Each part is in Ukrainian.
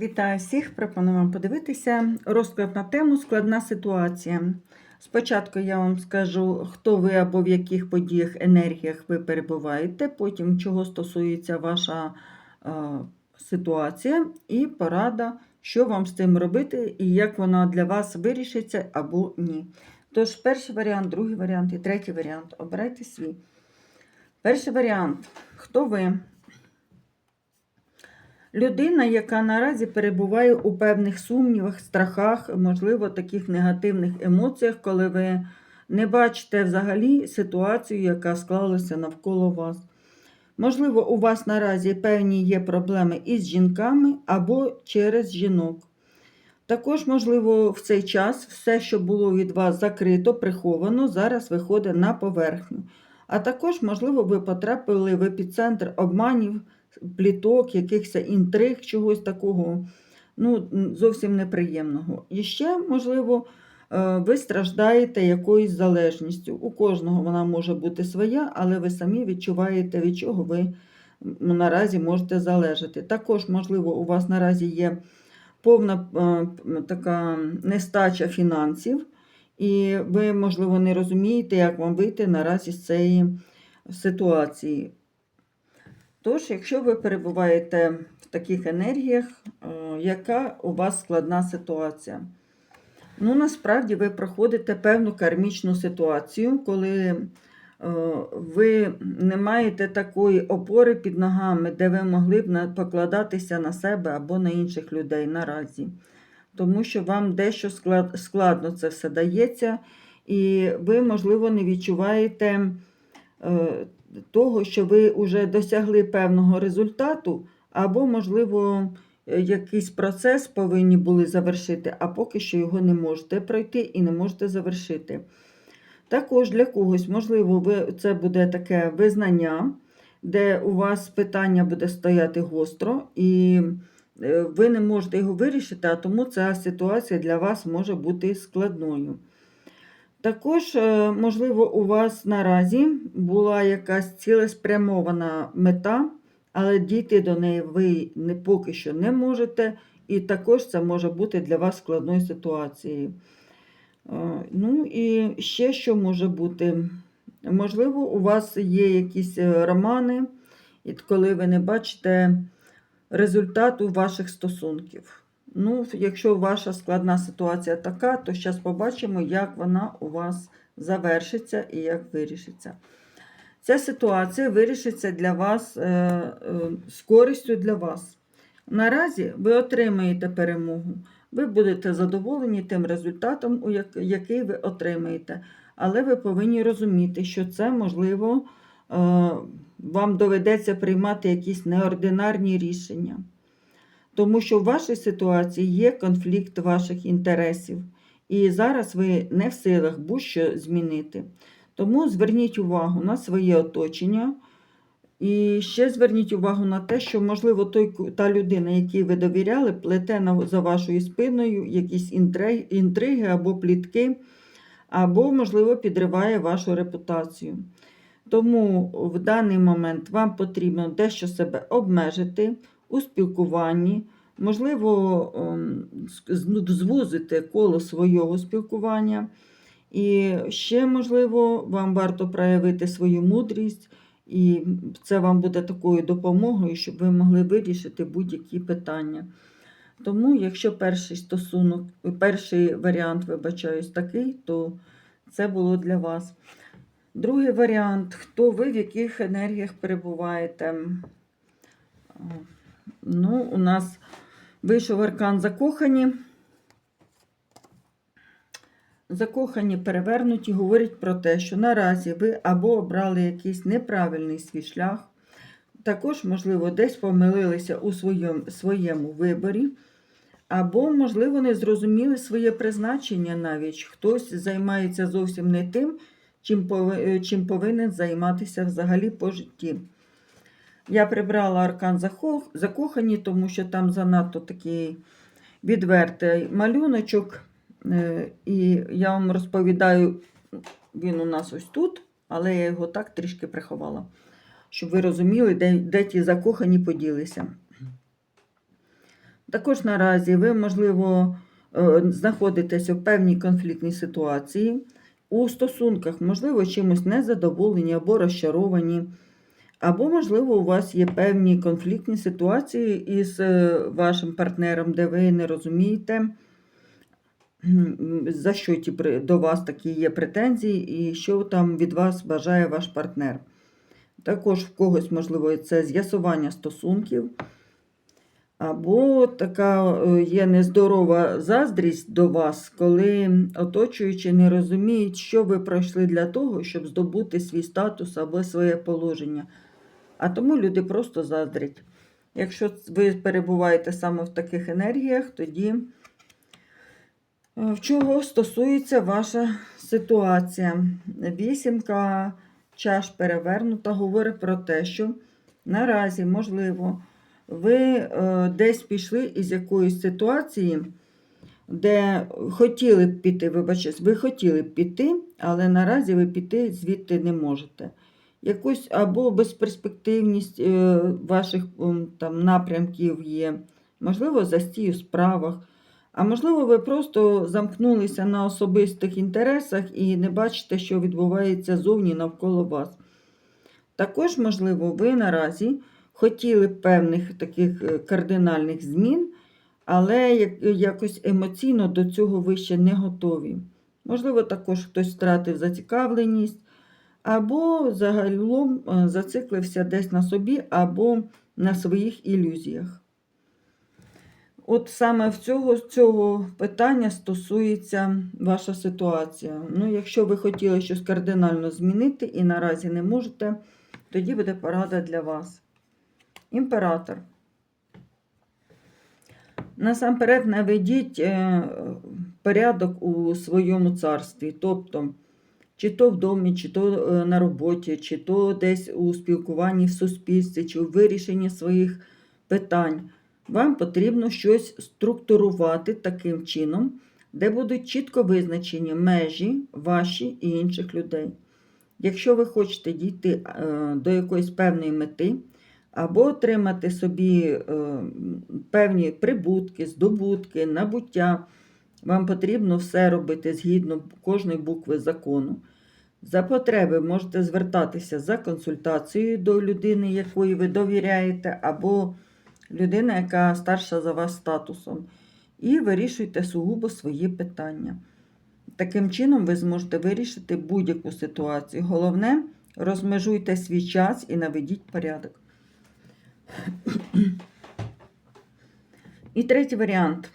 Вітаю всіх! Пропоную вам подивитися розклад на тему Складна ситуація. Спочатку я вам скажу, хто ви або в яких подіях, енергіях ви перебуваєте, потім чого стосується ваша е, ситуація, і порада, що вам з цим робити і як вона для вас вирішиться або ні. Тож, перший варіант, другий варіант і третій варіант. Обирайте свій. Перший варіант. Хто ви? Людина, яка наразі перебуває у певних сумнівах, страхах, можливо, таких негативних емоціях, коли ви не бачите взагалі ситуацію, яка склалася навколо вас. Можливо, у вас наразі певні є проблеми із жінками або через жінок. Також, можливо, в цей час все, що було від вас закрито, приховано, зараз виходить на поверхню. А також, можливо, ви потрапили в епіцентр обманів, пліток, якихось інтриг, чогось такого ну, зовсім неприємного. І ще, можливо, е, ви страждаєте якоюсь залежністю. У кожного вона може бути своя, але ви самі відчуваєте, від чого ви наразі можете залежати. Також, можливо, у вас наразі є повна е, така нестача фінансів, і ви, можливо, не розумієте, як вам вийти наразі з цієї ситуації. Тож, якщо ви перебуваєте в таких енергіях, е, яка у вас складна ситуація? Ну, насправді ви проходите певну кармічну ситуацію, коли е, ви не маєте такої опори під ногами, де ви могли б покладатися на себе або на інших людей наразі. Тому що вам дещо складно це все дається, і ви, можливо, не відчуваєте е, того, що ви вже досягли певного результату, або, можливо, е, якийсь процес повинні були завершити, а поки що його не можете пройти і не можете завершити. Також для когось, можливо, це буде таке визнання, де у вас питання буде стояти гостро, і е, ви не можете його вирішити, а тому ця ситуація для вас може бути складною. Також, е, можливо, у вас наразі була якась цілеспрямована мета, але дійти до неї ви не, поки що не можете, і також це може бути для вас складною ситуацією. Е, Ну і ще що може бути? Можливо, у вас є якісь е, романи, і коли ви не бачите результату ваших стосунків. Ну, якщо ваша складна ситуація така, то зараз побачимо, як вона у вас завершиться і як вирішиться. Ця ситуація вирішиться для вас е, е, з користю для вас. Наразі ви отримаєте перемогу. Ви будете задоволені тим результатом, який ви отримаєте. Але ви повинні розуміти, що це можливо е, вам доведеться приймати якісь неординарні рішення. Тому що в вашій ситуації є конфлікт ваших інтересів, і зараз ви не в силах будь-що змінити. Тому зверніть увагу на своє оточення. І ще зверніть увагу на те, що, можливо, той, та людина, якій ви довіряли, плете за вашою спиною якісь інтриги, або плітки, або, можливо, підриває вашу репутацію. Тому в даний момент вам потрібно дещо себе обмежити у спілкуванні, можливо, ем, ну, звузити коло свого спілкування. І ще, можливо, вам варто проявити свою мудрість, і це вам буде такою допомогою, щоб ви могли вирішити будь-які питання. Тому, якщо перший стосунок, перший варіант, вибачаюсь, такий, то це було для вас. Другий варіант, хто ви в яких енергіях перебуваєте? Ну, у нас вийшов аркан закохані. Закохані перевернуті говорять про те, що наразі ви або обрали якийсь неправильний свій шлях, також, можливо, десь помилилися у своєму, своєму виборі, або, можливо, не зрозуміли своє призначення навіть. Хтось займається зовсім не тим, чим, повинен займатися взагалі по житті. Я прибрала аркан закохані, тому що там занадто такий відвертий малюночок. Е, І я вам розповідаю, він у нас ось тут, але я його так трішки приховала, щоб ви розуміли, де, де ті закохані поділися. Також наразі ви, можливо, е, знаходитеся в певній конфліктній ситуації. У стосунках, можливо, чимось незадоволені або розчаровані. Або, можливо, у вас є певні конфліктні ситуації із е, вашим партнером, де ви не розумієте, за що ті до вас такі є претензії, і що там від вас бажає ваш партнер. Також в когось, можливо, це з'ясування стосунків. Або така е, є нездорова заздрість до вас, коли оточуючі не розуміють, що ви пройшли для того, щоб здобути свій статус або своє положення. А тому люди просто заздрять. Якщо ви перебуваєте саме в таких енергіях, тоді е, в чого стосується ваша ситуація? Вісімка чаш перевернута говорить про те, що наразі, можливо, ви е, десь пішли із якоїсь ситуації, де хотіли б піти, вибачте, ви хотіли б піти, але наразі ви піти звідти не можете. Якусь або безперспективність е, ваших там, напрямків є, можливо, застій у справах. А можливо, ви просто замкнулися на особистих інтересах і не бачите, що відбувається зовні навколо вас. Також, можливо, ви наразі хотіли б певних таких е, кардинальних змін, але якось емоційно до цього ви ще не готові. Можливо, також хтось втратив зацікавленість, або загалом е, зациклився десь на собі, або на своїх ілюзіях. От саме в цього, цього питання стосується ваша ситуація. Ну, якщо ви хотіли щось кардинально змінити і наразі не можете, тоді буде порада для вас. Імператор. Насамперед наведіть е, порядок у своєму царстві. Тобто, чи то в домі, чи то е, на роботі, чи то десь у спілкуванні в суспільстві, чи у вирішенні своїх питань. Вам потрібно щось структурувати таким чином, де будуть чітко визначені межі ваші і інших людей. Якщо ви хочете дійти е, до якоїсь певної мети, або отримати собі е, певні прибутки, здобутки, набуття, вам потрібно все робити згідно кожної букви закону. За потреби можете звертатися за консультацією до людини, якої ви довіряєте, або людина, яка старша за вас статусом, і вирішуйте сугубо свої питання. Таким чином, ви зможете вирішити будь-яку ситуацію. Головне, розмежуйте свій час і наведіть порядок. І третій варіант.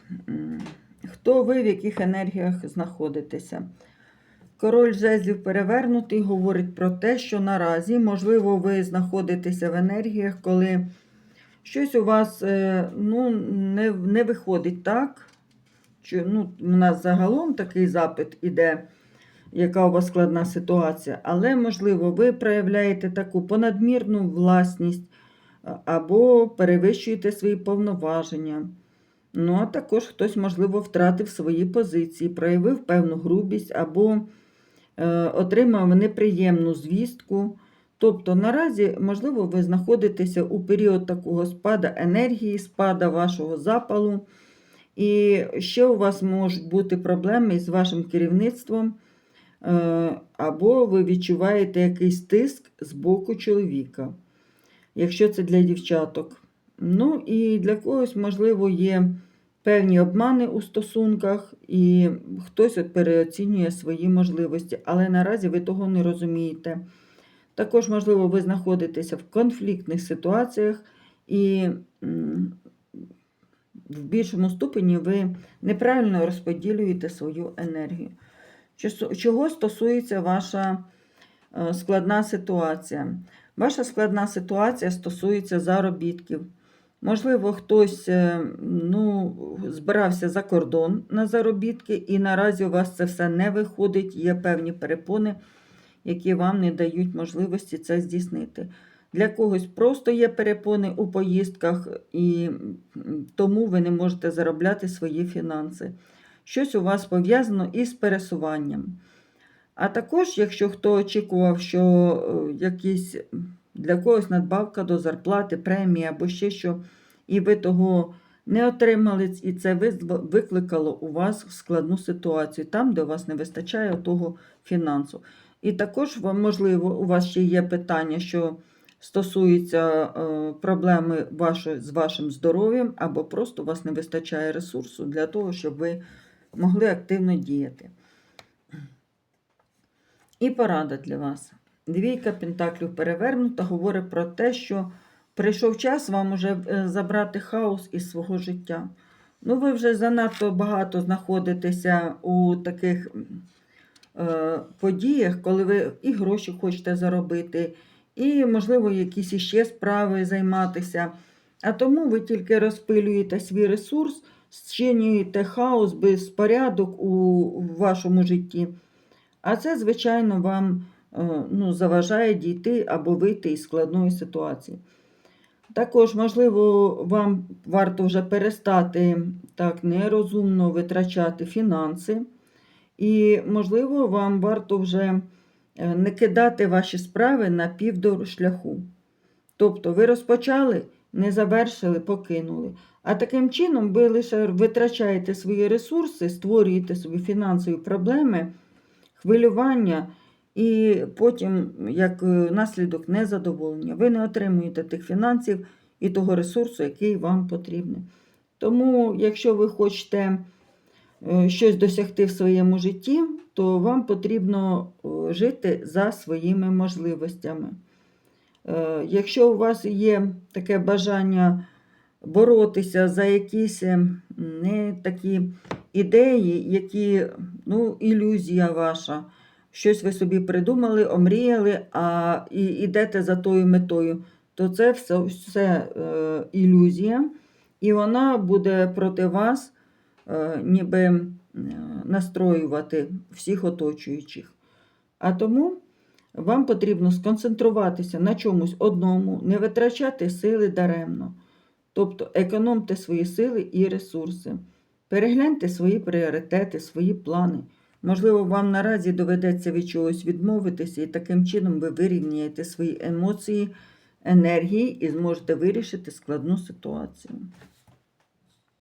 Хто ви, в яких енергіях знаходитеся? Король жезлів перевернутий говорить про те, що наразі, можливо, ви знаходитеся в енергіях, коли щось у вас е, ну, не, не виходить так. Що, ну, у нас загалом такий запит іде, яка у вас складна ситуація, але, можливо, ви проявляєте таку понадмірну власність або перевищуєте свої повноваження. Ну, а також хтось, можливо, втратив свої позиції, проявив певну грубість або отримав неприємну звістку. Тобто наразі, можливо, ви знаходитеся у період такого спада енергії, спада вашого запалу. І ще у вас можуть бути проблеми з вашим керівництвом, е, або ви відчуваєте якийсь тиск з боку чоловіка, якщо це для дівчаток. Ну і для когось, можливо, є певні обмани у стосунках, і хтось от переоцінює свої можливості, але наразі ви того не розумієте. Також, можливо, ви знаходитеся в конфліктних ситуаціях, і в більшому ступені ви неправильно розподілюєте свою енергію. Чого стосується ваша е, складна ситуація? Ваша складна ситуація стосується заробітків. Можливо, хтось е, ну, збирався за кордон на заробітки, і наразі у вас це все не виходить, є певні перепони, які вам не дають можливості це здійснити. Для когось просто є перепони у поїздках, і тому ви не можете заробляти свої фінанси. Щось у вас пов'язано із пересуванням. А також, якщо хто очікував, що е, якісь для когось надбавка до зарплати, премія або ще що, і ви того не отримали, і це викликало у вас складну ситуацію, там, де у вас не вистачає того фінансу. І також, можливо, у вас ще є питання, що стосується е, проблеми вашої, з вашим здоров'ям, або просто у вас не вистачає ресурсу для того, щоб ви могли активно діяти. І порада для вас. Двійка Пентаклів перевернута говорить про те, що прийшов час вам уже е, забрати хаос із свого життя. Ну, ви вже занадто багато знаходитеся у таких е, подіях, коли ви і гроші хочете заробити, і, можливо, якісь іще справи займатися. А тому ви тільки розпилюєте свій ресурс, зчинюєте хаос, безпорядок у, вашому житті. А це, звичайно, вам ну, заважає дійти або вийти із складної ситуації. Також, можливо, вам варто вже перестати так нерозумно витрачати фінанси, і, можливо, вам варто вже е, не кидати ваші справи на півдорожшляху. Тобто ви розпочали, не завершили, покинули. А таким чином ви лише витрачаєте свої ресурси, створюєте собі фінансові проблеми, хвилювання і потім, як е, наслідок, незадоволення. Ви не отримуєте тих фінансів і того ресурсу, який вам потрібний. Тому, якщо ви хочете е, щось досягти в своєму житті, то вам потрібно е, жити за своїми можливостями. Якщо у вас є таке бажання боротися за якісь не такі ідеї, які ну, ілюзія ваша, щось ви собі придумали, омріяли, а і йдете за тою метою, то це все, все е, ілюзія, і вона буде проти вас е, ніби настроювати всіх оточуючих. А тому вам потрібно сконцентруватися на чомусь одному, не витрачати сили даремно. Тобто економте свої сили і ресурси. Перегляньте свої пріоритети, свої плани. Можливо, вам наразі доведеться від чогось відмовитися, і таким чином ви вирівняєте свої емоції, енергії і зможете вирішити складну ситуацію.